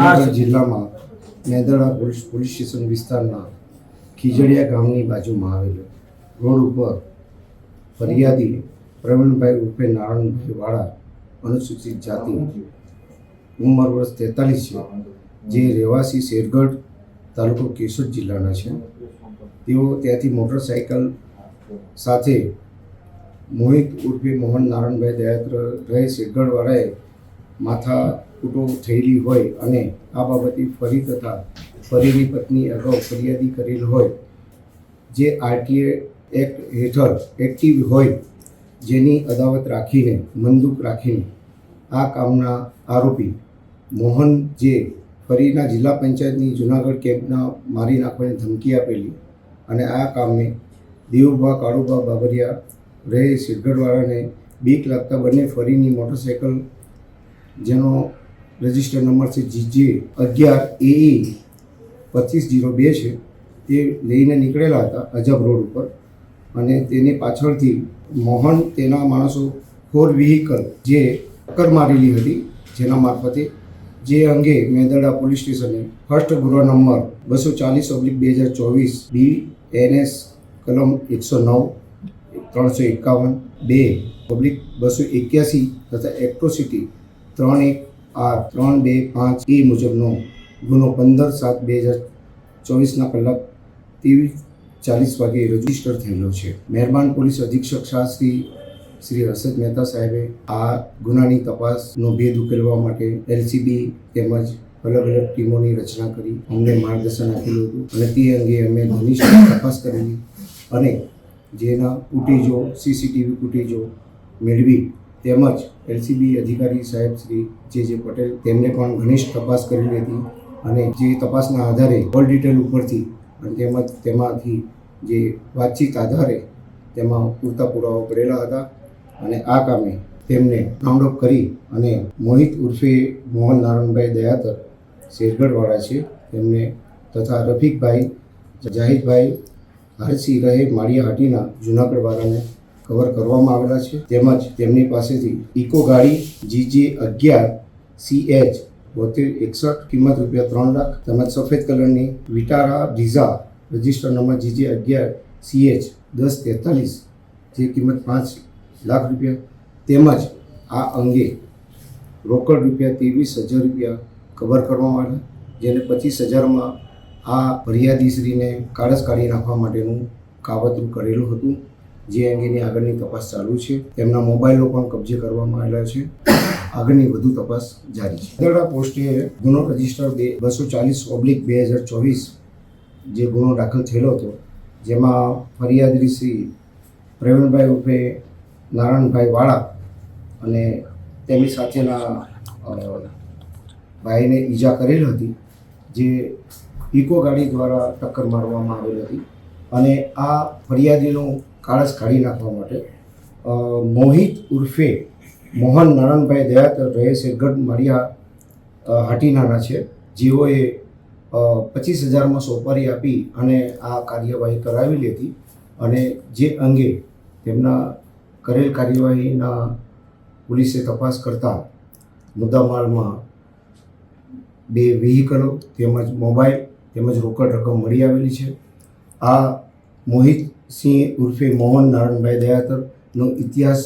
જુનાગઢ જિલ્લામાં Mendarda police police station વિસ્તારના ખીજડીયા ગામની બાજુમાં આવેલો રોડ ઉપર ફરિયાદી પ્રવીણભાઈ ઉર્ફે નારાયણભાઈ વાળા અનુસૂચિત જાતિ ઉંમર વર્ષ તેતાલીસ છે જે રહેવાસી શેરગઢ તાલુકો કેશોદ જિલ્લાના છે. તેઓ ત્યાંથી મોટરસાઇકલ સાથે મોહિત ઉર્ફે મોહન નારાયણભાઈ દયાત્ર રહે શેરગઢવાળાએ માથા કૂટો થયેલી હોય અને આ બાબતે ફરી તથા ફરીની પત્ની અગાઉ ફરિયાદી કરેલ હોય, જે આરટીએ એક્ટ હેઠળ એક્ટિવ હોય, જેની અદાવત રાખીને, મંદુક રાખીને આ કામના આરોપી મોહન, જે ફરીના જિલ્લા પંચાયતની જુનાગઢ કેમ્પના મારી નાખવાની ધમકી આપેલી અને આ કામને દેવુભા, કાળુભા, બાબરિયા રહે, શિરગઢવાળાને બીક લાગતા બંને ફરીની મોટરસાઇકલ જેનો રજિસ્ટર નંબર છે જીજે અગિયાર એ પચીસ જીરો બે છે. તે લઈને નીકળેલા હતા અજબ રોડ ઉપર. અને તેની પાછળથી મોહન તેના માણસો ફોર વ્હીકલ જે ટક્કર મારેલી હતી જેના મારફતે, જે અંગે મેંદરડા પોલીસ સ્ટેશને ફર્સ્ટ ગૃહ નંબર બસો ચાલીસ ઓબ્લિક બે હજાર ચોવીસ બી એનએસ કલમ એકસો નવ ત્રણસો એકાવન બે પબ્લિક બસો એક્યાસી તથા એક્ટ્રોસિટી ત્રણ એક આર ત્રણ બે પાંચ એ મુજબનો ગુનો પંદર સાત બે હજાર ચોવીસના કલાક ત્રેવીસ ચાલીસ વાગે રજિસ્ટર થયેલો છે. મહેરબાન પોલીસ અધિક્ષક શાસ્ત્રી શ્રી હર્ષદ મહેતા સાહેબે આ ગુનાની તપાસનો ભેદ ઉકેલવા માટે એલસીબી તેમજ અલગ અલગ ટીમોની રચના કરી અમને માર્ગદર્શન આપેલું હતું અને તે અંગે અમે ઘનિષ્ઠ તપાસ કરેલી અને જેના ફૂટેજો, સીસીટીવી ફૂટેજો મેળવી તેમજ એલસીબી અધિકારી સાહેબ શ્રી જે જે પટેલ, તેમને પણ ઘનિષ્ઠ તપાસ કરેલી હતી અને જે તપાસના આધારે કોલ ડિટેલ ઉપરથી અને તેમજ તેમાંથી જે વાતચીત આધારે તેમાં પૂરતા પુરાવા પડેલા હતા અને આ કામે તેમને રાઉન્ડ અપ કરી અને મોહિત ઉર્ફે મોહન નારાયણભાઈ દયાતર શેરગઢવાળા છે. તેમને તથા રફીકભાઈ, જાહિદભાઈ હરસિંહ રહે માળિયા હાટીના જુનાગઢવાળાને કવર કરવામાં આવેલા છે. તેમજ તેમની પાસેથી ઇકો ગાડી જીજે અગિયાર સી એચ બોતેર એકસઠ કિંમત રૂપિયા ત્રણ લાખ તેમજ સફેદ કલરની વિટારા ડીઝા રજિસ્ટર નંબર જીજે અગિયાર સી એચ દસ તેતાલીસ જે કિંમત પાંચ લાખ રૂપિયા. તેમજ આ અંગે રોકડ રૂપિયા ત્રેવીસ હજાર રૂપિયા કવર કરવામાં આવ્યા જેને પચીસ હજારમાં આ ફરિયાદીશ્રીને કાળસ કાઢી નાખવા માટેનું કાવતરું કરેલું હતું. જે અંગેની આગળની તપાસ ચાલુ છે. તેમના મોબાઈલો પણ કબજે કરવામાં આવેલા છે. આગળની વધુ તપાસ જારી છે. દરડા પોસ્ટે ગુનો રજિસ્ટર બે, બસો ચાલીસ ઓબ્લિક બે હજાર ચોવીસ જે ગુનો દાખલ થયેલો હતો, જેમાં ફરિયાદી શ્રી પ્રવીણભાઈ ઉર્ફે નારાયણભાઈ વાળા અને તેમની સાથેના ભાઈને ઈજા કરેલ હતી, જે ઇકો ગાડી દ્વારા ટક્કર મારવામાં આવેલ હતી. અને આ ફરિયાદીનું કાળસ કાઢી નાખવા માટે મોહિત ઉર્ફે મોહન નારાયણભાઈ દયાત રહે શેરગઢ મારિયા હાટીનાના છે. જેઓએ પચીસ હજારમાં સોપારી આપી અને આ કાર્યવાહી કરાવી લીધી અને જે અંગે તેમના કરેલ કાર્યવાહીના પોલીસે તપાસ કરતા મુદ્દામાલમાં બે વ્હીકલો તેમજ મોબાઈલ તેમજ રોકડ રકમ મળી આવેલી છે. આ મોહિત સિંહ ઉર્ફે મોહન નારાયણભાઈ દયાતરનો ઇતિહાસ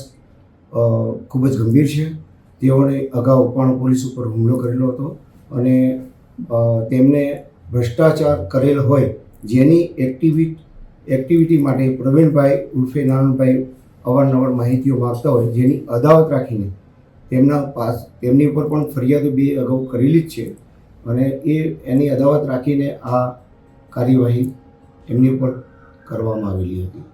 ખૂબ જ ગંભીર છે. તેઓને અગાઉ પણ પોલીસ ઉપર હુમલો કરેલો હતો અને તેમને ભ્રષ્ટાચાર કરેલ હોય જેની એક્ટિવિટ, એક્ટિવિટી માટે પ્રવીણભાઈ ઉર્ફે નારાયણભાઈ અવારનવાર માહિતીઓ માગતા હોય જેની અદાવત રાખીને તેમના પાસ, તેમની ઉપર પણ ફરિયાદો બે અગાઉ કરેલી જ છે અને એ, એની અદાવત રાખીને આ કાર્યવાહી એમની ઉપર કરવામાં આવેલી હતી.